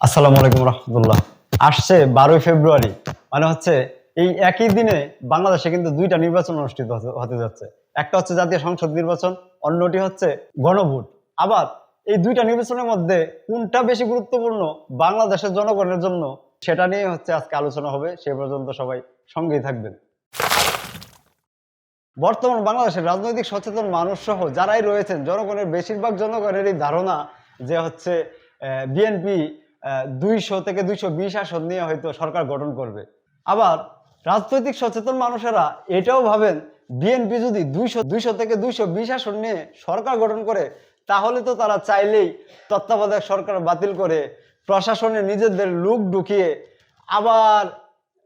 আসসালামু আলাইকুম রহমতুল্লাহ। আসছে বারোই ফেব্রুয়ারি মানে হচ্ছে এই একই দিনে বাংলাদেশে কিন্তু দুইটা নির্বাচন অনুষ্ঠিত হতে- যাচ্ছে। একটা হচ্ছে জাতীয় সংসদ নির্বাচন, অন্যটি হচ্ছে গণভোট। আবার এই দুইটা নির্বাচনের মধ্যে কোনটা বেশি গুরুত্বপূর্ণ বাংলাদেশের জনগণের জন্য, সেটা নিয়ে হচ্ছে আজকে আলোচনা হবে। সে পর্যন্ত সবাই সঙ্গেই থাকবেন। বর্তমান বাংলাদেশের রাজনৈতিক সচেতন মানুষ সহ যারাই রয়েছেন, জনগণের বেশিরভাগ জনগণেরই ধারণা যে হচ্ছে বিএনপি দুইশো থেকে দুইশো বিশ আসন নিয়ে হয়তো সরকার গঠন করবে। আবার রাজনৈতিক সচেতন মানুষেরা এটাও ভাবেন, বিএনপি যদি দুইশো দুইশো থেকে দুইশো বিশ আসন নিয়ে সরকার গঠন করে, তাহলে তো তারা চাইলেই তত্ত্বাবধায়ক সরকার বাতিল করে প্রশাসনে নিজেদের লুক ঢুকিয়ে আবার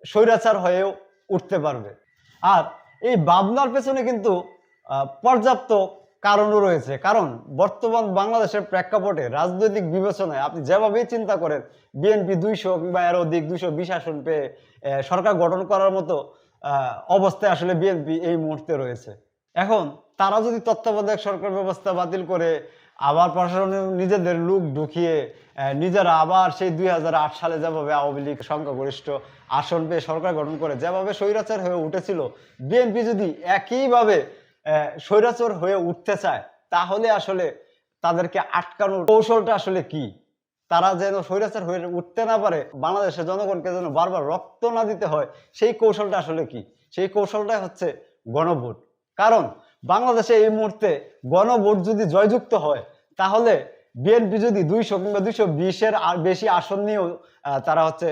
স্বৈরাচার হয়েও উঠতে পারবে। আর এই ভাবনার পেছনে কিন্তু পর্যাপ্ত কারণও রয়েছে। কারণ বর্তমান বাংলাদেশের প্রেক্ষাপটে রাজনৈতিক বিবেচনায় আপনি যেভাবেই চিন্তা করেন, বিএনপি দুইশো কিংবা এর অধিক দুইশো বিশ আসন পেয়ে সরকার গঠন করার মতো অবস্থায় আসলে বিএনপি এই মুহূর্তে রয়েছে। এখন তারা যদি তত্ত্বাবধায়ক সরকার ব্যবস্থা বাতিল করে, আবার প্রশাসনের নিজেদের লুক ঢুকিয়ে নিজেরা আবার সেই দুই হাজার আট সালে যেভাবে আওয়ামী লীগ সংখ্যাগরিষ্ঠ আসন পেয়ে সরকার গঠন করে, যেভাবে স্বৈরাচার হয়ে উঠেছিল, বিএনপি যদি একইভাবে স্বৈরাচার হয়ে উঠতে চায়, তাহলে আসলে তাদেরকে আটকানোর কৌশলটা আসলে কি? তারা যেন স্বৈরাচার হয়ে উঠতে না পারে, বাংলাদেশের জনগণকে যেন বারবার রক্ত না দিতে হয়, সেই কৌশলটা আসলে কি? সেই কৌশলটাই হচ্ছে গণভোট। কারণ বাংলাদেশে এই মুহূর্তে গণভোট যদি জয়যুক্ত হয়, তাহলে বিএনপি যদি দুইশো কিংবা দুইশো বিশের বেশি আসন নিয়েও তারা হচ্ছে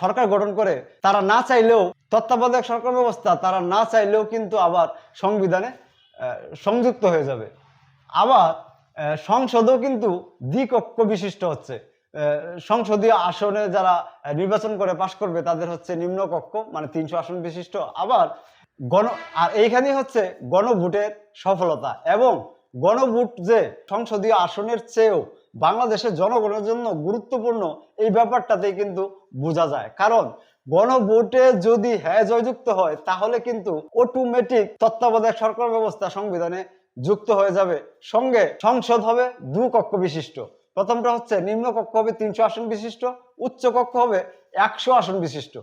সরকার গঠন করে, তারা না চাইলেও তত্ত্বাবধায়ক সরকার ব্যবস্থা, তারা না চাইলেও কিন্তু আবার সংবিধানে সংযুক্ত হয়ে যাবে। আবার সংসদও কিন্তু দ্বিকক্ষ বিশিষ্ট হচ্ছে। সংসদীয় আসনে যারা নির্বাচন করে পাশ করবে, তাদের হচ্ছে নিম্নকক্ষ মানে তিনশো আসন বিশিষ্ট। আবার গণ, আর এইখানে হচ্ছে গণভোটের সফলতা এবং গণভোট যে সংসদীয় আসনের চেয়েও বাংলাদেশের জনগণের জন্য গুরুত্বপূর্ণ, এই ব্যাপারটাতেই কিন্তু বোঝা যায়। কারণ গণভোটে যদি হ্যাঁ জয়যুক্ত হয়, তাহলে কিন্তু অটোমেটিক তত্ত্বাবধায়ক সরকার ব্যবস্থা সংবিধানে যুক্ত হয়ে যাবে। সঙ্গে সংসদ হবে দু কক্ষ বিশিষ্ট। প্রথমটা হচ্ছে নিম্ন কক্ষ হবে তিনশো আসন বিশিষ্ট, উচ্চ কক্ষ হবে একশো আসন বিশিষ্ট।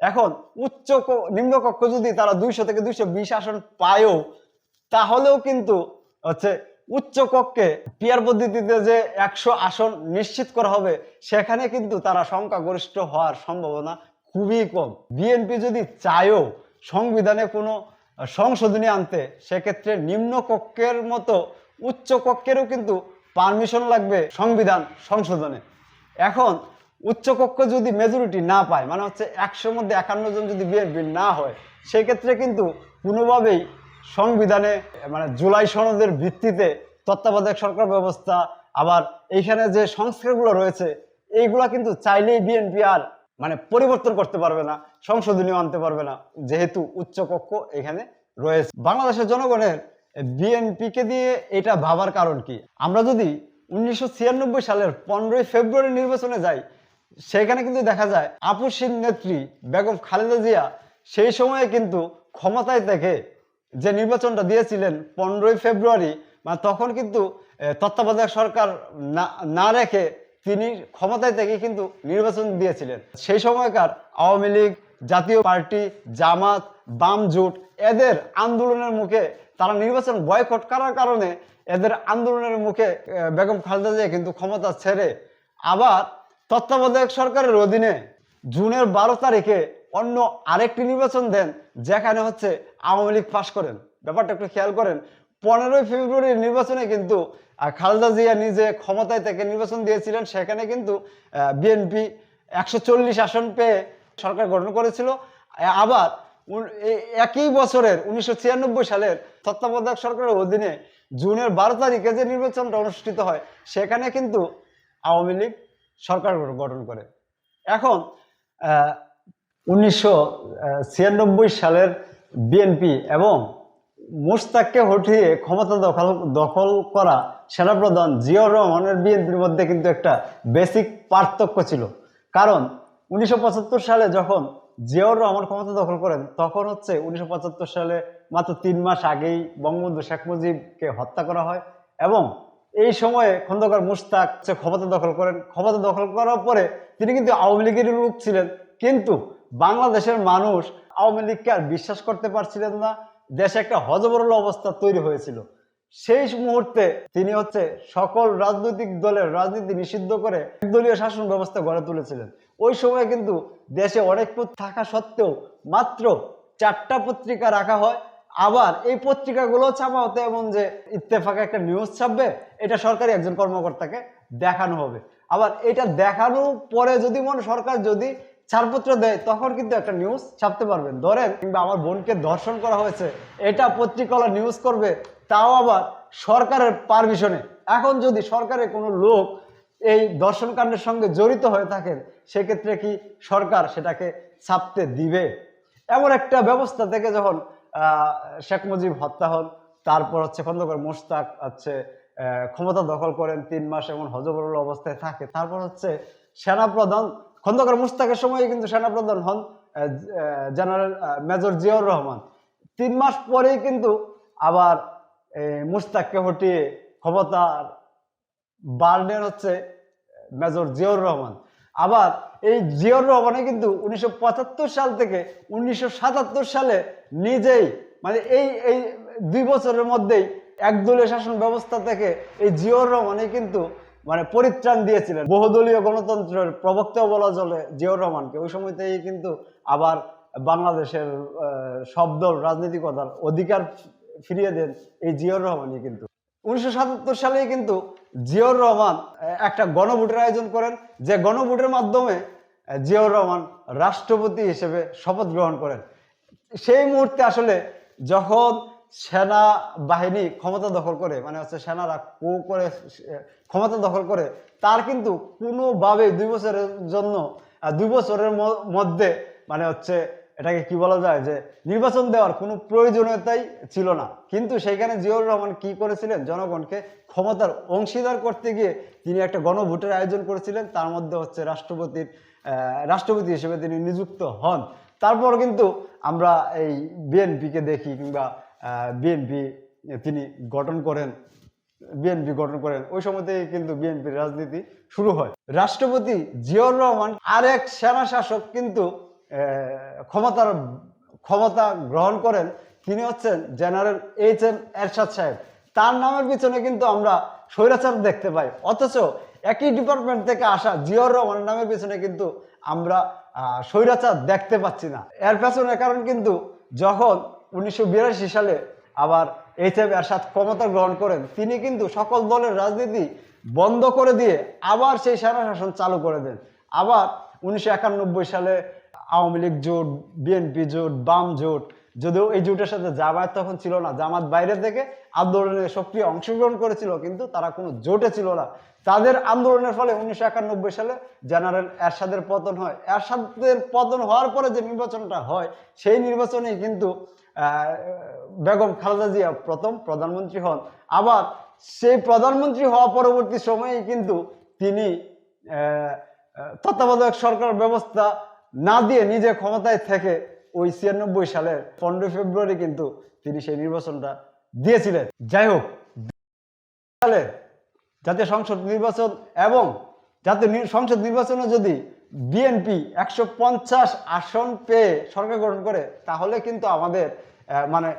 এখন উচ্চ নিম্ন কক্ষ যদি তারা দুইশো থেকে দুইশো বিশ আসন পায়ও, তাহলেও কিন্তু হচ্ছে উচ্চ কক্ষে পিয়ার পদ্ধতিতে যে একশো আসন নিশ্চিত করা হবে, সেখানে কিন্তু তারা সংখ্যাগরিষ্ঠ হওয়ার সম্ভাবনা খুবই কম। বিএনপি যদি চায়ও সংবিধানে কোনো সংশোধনী আনতে, সেক্ষেত্রে নিম্ন কক্ষের মতো উচ্চ কক্ষেরও কিন্তু পারমিশন লাগবে সংবিধান সংশোধনে। এখন উচ্চকক্ষ যদি মেজরিটি না পায় মানে হচ্ছে একশোর মধ্যে একান্ন জন যদি বিএনপি না হয়, সেক্ষেত্রে কিন্তু কোনোভাবেই সংবিধানে মানে জুলাই সনদের ভিত্তিতে তত্ত্বাবধায়ক সরকার ব্যবস্থা, আবার এইখানে যে সংস্কারগুলো রয়েছে, এইগুলা কিন্তু চাইলেই বিএনপি আর মানে পরিবর্তন করতে পারবে না, সংশোধনীয় আনতে পারবে না, যেহেতু উচ্চকক্ষ এখানে রয়েছে। বাংলাদেশের জনগণের বিএনপিকে দিয়ে এটা ভাবার কারণ কি? আমরা যদি উনিশশো ছিয়ানব্বই সালের পনেরোই ফেব্রুয়ারি নির্বাচনে যাই, সেখানে কিন্তু দেখা যায় আপুসীর নেত্রী বেগম খালেদা জিয়া সেই সময়ে কিন্তু ক্ষমতায় থেকে যে নির্বাচনটা দিয়েছিলেন পনেরোই ফেব্রুয়ারি মানে তখন কিন্তু তত্ত্বাবধায়ক সরকার না রেখে তিনি ক্ষমতায় থেকে কিন্তু নির্বাচন দিয়েছিলেন। সেই সময়কার আওয়ামী লীগ, জাতীয় পার্টি, জামাত, বাম জোট, এদের আন্দোলনের মুখে তারা নির্বাচন বয়কট করার কারণে এদের আন্দোলনের মুখে বেগম খালেদা জিয়া কিন্তু ক্ষমতা ছেড়ে আবার তত্ত্বাবধায়ক সরকারের অধীনে জুনের বারো তারিখে অন্য আরেকটি নির্বাচন দেন, যেখানে হচ্ছে আওয়ামী লীগ পাশ করেন। ব্যাপারটা একটু খেয়াল করেন, পনেরোই ফেব্রুয়ারির নির্বাচনে কিন্তু খালেদা জিয়া নিজে ক্ষমতায় থেকে নির্বাচন দিয়েছিলেন, সেখানে কিন্তু বিএনপি একশো চল্লিশ আসন পেয়ে সরকার গঠন করেছিল। আবার একই বছরের উনিশশো ছিয়ানব্বই সালের তত্ত্বাবধায়ক সরকারের অধীনে জুনের বারো তারিখে যে নির্বাচনটা অনুষ্ঠিত হয়, সেখানে কিন্তু আওয়ামী লীগ সরকার গঠন করে। এখন উনিশশো ছিয়ানব্বই সালের বিএনপি এবং মুস্তাককে হটিয়ে ক্ষমতা দখল দখল করা সেনাপ্রধান জিয়াউর রহমানের বিএনপির মধ্যে কিন্তু একটা বেসিক পার্থক্য ছিল। কারণ উনিশশো পঁচাত্তর সালে যখন জিয়াউর রহমান ক্ষমতা দখল করেন, তখন হচ্ছে উনিশশো পঁচাত্তর সালে মাত্র তিন মাস আগেই বঙ্গবন্ধু শেখ মুজিবকে হত্যা করা হয় এবং এই সময়ে খন্দকার মুশতাক হচ্ছে ক্ষমতা দখল করেন। ক্ষমতা দখল করার পরে তিনি কিন্তু আওয়ামী লীগের লোক ছিলেন। কিন্তু বাংলাদেশের মানুষ আওয়ামী লীগকে আর বিশ্বাস করতে পারছিলেন না। দেশে একটা হজবরল অবস্থা তৈরি হয়েছিল। সেই মুহূর্তে তিনি হচ্ছে সকল রাজনৈতিক দলের রাজনীতি নিষিদ্ধ করে একদলীয় শাসন ব্যবস্থা গড়ে তুলেছিলেন। ওই সময় কিন্তু দেশে অনেক পদ থাকা সত্ত্বেও মাত্র চারটা পত্রিকা রাখা হয়। আবার এই পত্রিকাগুলো ছাপা হতে এমন যে ইত্তেফাকে একটা নিউজ ছাপবে, এটা সরকারি একজন কর্মকর্তাকে দেখানো হবে। আবার এটা দেখানোর পরে যদি মনে সরকার যদি ছাড়পত্র দেয়, তখন কিন্তু একটা নিউজ ছাপতে পারবেন। ধরেন, কিংবা আমার বোনকে ধর্ষণ করা হয়েছে, এটা পত্রিকাওয়ালা নিউজ করবে, তাও আবার সরকারের পারমিশনে এখন যদি সরকারের কোনো লোক এই দর্শনকাণ্ডের সঙ্গে জড়িত হয়ে থাকেন, সেক্ষেত্রে কি সরকার সেটাকে ছাপতে দিবে? এমন একটা ব্যবস্থা থেকে যখন শেখ মুজিব হত্যা হন, তারপর হচ্ছে খন্দকার মোস্তাক হচ্ছে ক্ষমতা দখল করেন, তিন মাস এমন হজবরল অবস্থায় থাকে। তারপর হচ্ছে সেনাপ্রধান খন্দকার মুস্তাকের সময় কিন্তু সেনাপ্রধান হন জেনারেল মেজর জিয়াউর রহমান। তিন মাস পরেই কিন্তু আবার মুস্তাককে হটিয়ে ক্ষমতার বার্ডেন হচ্ছে মেজর জিয়াউর রহমান। আবার এই জিয়াউর রহমানে কিন্তু উনিশশো পঁচাত্তর সাল থেকে উনিশশো সাতাত্তর সালে নিজেই মানে এই এই দুই বছরের মধ্যেই একদলীয় শাসন ব্যবস্থা থেকে এই জিয়াউর রহমানে কিন্তু মানে পরিত্রাণ দিয়েছিলেন বহুদলীয় গণতন্ত্রের প্রবক্তা বলা চলে জিয়াউর রহমানকে। ওই সময়তেই কিন্তু আবার বাংলাদেশের দল রাজনীতিকতার অধিকার ফিরিয়ে দেন এই জিয়াউর রহমানই কিন্তু। উনিশশো সাতাত্তর সালে কিন্তু জিয়াউর রহমান একটা গণভোটের আয়োজন করেন। যে গণভোটের মাধ্যমে জিয়াউর রহমান রাষ্ট্রপতি হিসেবে শপথ গ্রহণ করেন। সেই মুহূর্তে আসলে যখন সেনা বাহিনী ক্ষমতা দখল করে মানে হচ্ছে সেনারা কু করে, ক্ষমতা দখল করে, তার কিন্তু কোনোভাবে দুই বছরের জন্য দুই বছরের মধ্যে মানে হচ্ছে এটাকে কি বলা যায় যে নির্বাচন দেওয়ার কোনো প্রয়োজনীয়তাই ছিল না। কিন্তু সেইখানে জিয়াউর রহমান কি করেছিলেন? জনগণকে ক্ষমতার অংশীদার করতে গিয়ে তিনি একটা গণভোটের আয়োজন করেছিলেন। তার মধ্যে হচ্ছে রাষ্ট্রপতির রাষ্ট্রপতি হিসেবে তিনি নিযুক্ত হন। তারপর কিন্তু আমরা এই বিএনপিকে দেখি কিংবা বিএনপি তিনি গঠন করেন বিএনপি গঠন করেন, ওই সময় থেকে কিন্তু বিএনপির রাজনীতি শুরু হয়। রাষ্ট্রপতি জিয়াউর রহমান আরেক সেনা শাসক কিন্তু ক্ষমতার, ক্ষমতা গ্রহণ করেন, তিনি হচ্ছেন জেনারেল এইচ এম এরশাদ সাহেব। তার নামের পিছনে কিন্তু আমরা স্বৈরাচার দেখতে পাই। অথচ একই ডিপার্টমেন্ট থেকে আসা জিয়াউর রহমানের নামের পিছনে কিন্তু আমরা স্বৈরাচার দেখতে পাচ্ছি না। এর পেছনের কারণ কিন্তু যখন উনিশশো বিরাশি সালে আবার এইচ এম এরশাদ ক্ষমতা গ্রহণ করেন। তিনি কিন্তু সকল দলের রাজনীতি বন্ধ করে দিয়ে আবার সেই সেনা শাসন চালু করে দেন। আবার উনিশশো একানব্বই সালে আওয়ামী লীগ জোট, বিএনপি জোট, বাম জোট, যদিও এই জোটের সাথে জামায়াত তখন ছিল না, জামাত বাইরে থেকে আন্দোলনে সক্রিয় অংশগ্রহণ করেছিল, কিন্তু তারা কোনো জোটে ছিল না। তাদের আন্দোলনের ফলে উনিশশো একানব্বই সালে জেনারেল এরশাদের পতন হয়। এরশাদের পতন হওয়ার পরে যে নির্বাচনটা হয়, সেই নির্বাচনেই কিন্তু বেগম খালেদা জিয়া প্রথম প্রধানমন্ত্রী হন। আবার সেই প্রধানমন্ত্রী হওয়া পরবর্তী সময়ে কিন্তু তিনি তত্ত্বাবধায়ক সরকার ব্যবস্থা না দিয়ে নিজে ক্ষমতায় থেকে ওই ছিয়ানব্বই সালের পনেরোই ফেব্রুয়ারি কিন্তু তিনি সেই নির্বাচনটা দিয়েছিলেন। যাই হোক, সালে জাতীয় সংসদ নির্বাচন এবং জাতীয় সংসদ নির্বাচনে যদি বিএনপি একশো পঞ্চাশ আসন পেয়ে সরকার গঠন করে, তাহলে কিন্তু আমাদের মানে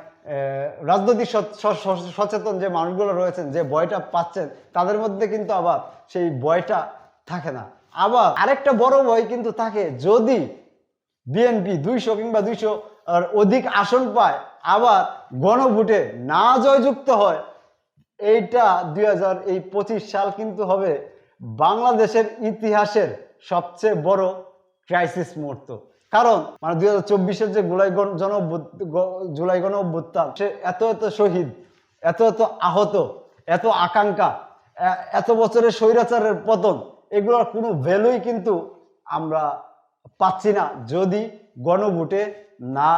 রাজনৈতিক সচেতন যে মানুষগুলো রয়েছেন, যে ভয়টা পাচ্ছেন, তাদের মধ্যে কিন্তু আবার সেই ভয়টা থাকে না। আবার আরেকটা বড় ভয় কিন্তু থাকে, যদি বিএনপি দুইশো কিংবা দুইশো অধিক আসন পায়, আবার গণভোটে না জয়যুক্ত হয়, এইটা দুই হাজার এই পঁচিশ সাল কিন্তু হবে বাংলাদেশের ইতিহাসের সবচেয়ে বড় ক্রাইসিস মুহূর্ত। কারণ মানে দুই হাজার চব্বিশের যে জুলাই গণ জুলাই গণ অভ্যুত্থান সে এত এত শহীদ, এত এত আহত, এত আকাঙ্ক্ষা এত বছরের স্বৈরাচারের পতন, এগুলোর কোনো ভ্যালুই কিন্তু আমরা পাচ্ছি না যদি গণভোটে না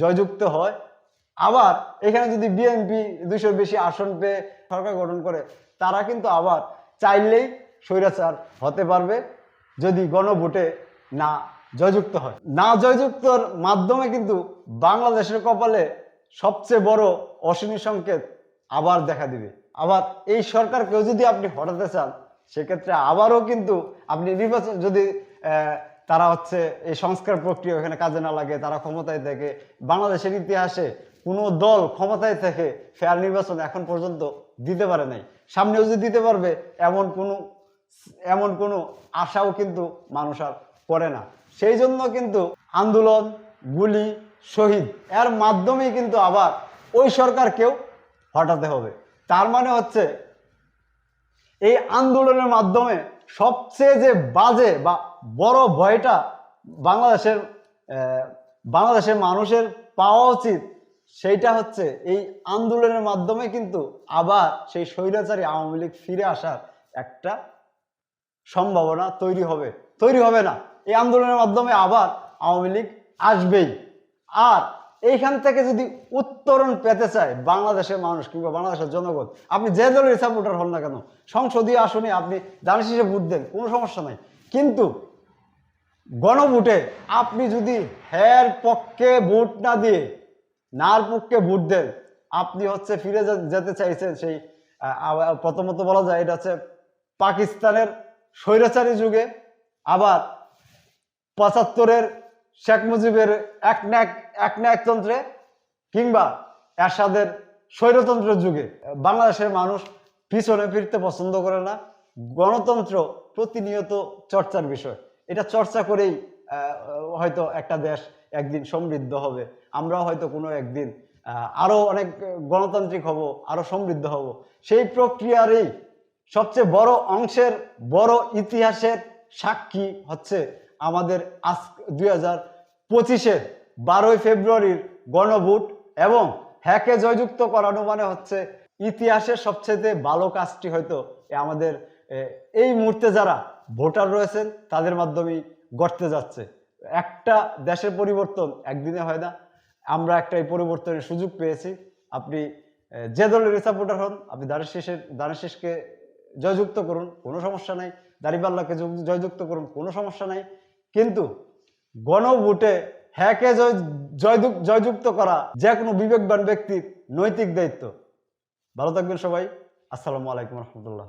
জয়যুক্ত হয়। আবার এখানে যদি বিএনপি দুইশোর বেশি আসন পেয়ে সরকার গঠন করে, তারা কিন্তু আবার চাইলেই স্বৈরাচার হতে পারবে, যদি গণভোটে না জয়যুক্ত হয়। না জয়যুক্তর মাধ্যমে কিন্তু বাংলাদেশের কপালে সবচেয়ে বড় অশনি সংকেত আবার দেখা দিবে। আবার এই সরকারকেও যদি আপনি হটাতে চান, সেক্ষেত্রে আবারও কিন্তু আপনি নির্বাচন যদি তারা হচ্ছে এই সংস্কার প্রক্রিয়া এখানে কাজে না লাগে, তারা ক্ষমতায় থাকে, বাংলাদেশের ইতিহাসে কোনো দল ক্ষমতায় থেকে ফেয়ার নির্বাচন এখন পর্যন্ত দিতে পারে নাই। সামনেও যে দিতে পারবে, এমন কোনো এমন কোনো আশাও কিন্তু মানুষ আর করে না। সেই জন্য কিন্তু আন্দোলন, গুলি, শহীদ, এর মাধ্যমেই কিন্তু আবার ওই সরকারকেও হটাতে হবে। তার মানে হচ্ছে এই আন্দোলনের মাধ্যমে সবচেয়ে যে বাজে বা বড় ভয়টা বাংলাদেশের বাংলাদেশের মানুষের পাওয়া উচিত, সেইটা হচ্ছে এই আন্দোলনের মাধ্যমে কিন্তু আবার সেই স্বৈরাচারী আওয়ামী লীগ ফিরে আসার একটা সম্ভাবনা তৈরি হবে। তৈরি হবে না। এই আন্দোলনের মাধ্যমে আবার আওয়ামী লীগ আসবেই। আর এইখান থেকে যদি উত্তরণ পেতে চায় বাংলাদেশের মানুষ কিংবা বাংলাদেশের জনগণ, আপনি যে দলের সাপোর্টার হন না কেন, সংসদীয় আসনে আপনি দাঁড়িয়ে শেষে ভোট দেন, কোনো সমস্যা নাই। কিন্তু গণভোটে আপনি যদি হ্যার পক্ষে ভোট না দিয়ে নার পক্ষে ভোট দেন, আপনি হচ্ছে ফিরে যেতে চাইছেন সেই প্রথমত বলা যায় এটা হচ্ছে পাকিস্তানের স্বৈরাচারী যুগে, আবার পঁচাত্তরের শেখ মুজিবের এক না এক না একতন্ত্রে কিংবা এরশাদের স্বৈরতন্ত্রের যুগে, বাংলাদেশের মানুষ পিছনে ফিরতে পছন্দ করে না। গণতন্ত্র প্রতিনিয়ত চর্চার বিষয়। এটা চর্চা করেই হয়তো একটা দেশ একদিন সমৃদ্ধ হবে। আমরাও হয়তো কোনো একদিন আরও অনেক গণতান্ত্রিক হব আরও সমৃদ্ধ হব। সেই প্রক্রিয়ারই সবচেয়ে বড় অংশের বড় ইতিহাসের সাক্ষী হচ্ছে আমাদের আজ দুই হাজার পঁচিশের বারোই ফেব্রুয়ারির গণভোট এবং হ্যাকে জয়যুক্ত করানো মানে হচ্ছে ইতিহাসের সবচেয়ে ভালো কাজটি হয়তো আমাদের এই মুহূর্তে যারা ভোটার রয়েছেন, তাদের মাধ্যমেই ঘটতে যাচ্ছে। একটা দেশের পরিবর্তন একদিনে হয় না। আমরা একটা এই পরিবর্তনের সুযোগ পেয়েছি। আপনি যে দলের সাপোর্টার হন, আপনি দানের শেষের, দানের শেষকে জয়যুক্ত করুন, কোনো সমস্যা নাই। দাঁড়িপাল্লাকে জয়যুক্ত করুন, কোনো সমস্যা নাই। কিন্তু গণভোটে হ্যাকে জয়, জয়যুক- জয়যুক্ত করা যে কোনো বিবেকবান ব্যক্তির নৈতিক দায়িত্ব। ভালো থাকবেন সবাই। আসসালামু আলাইকুম রহমতুল্লাহ।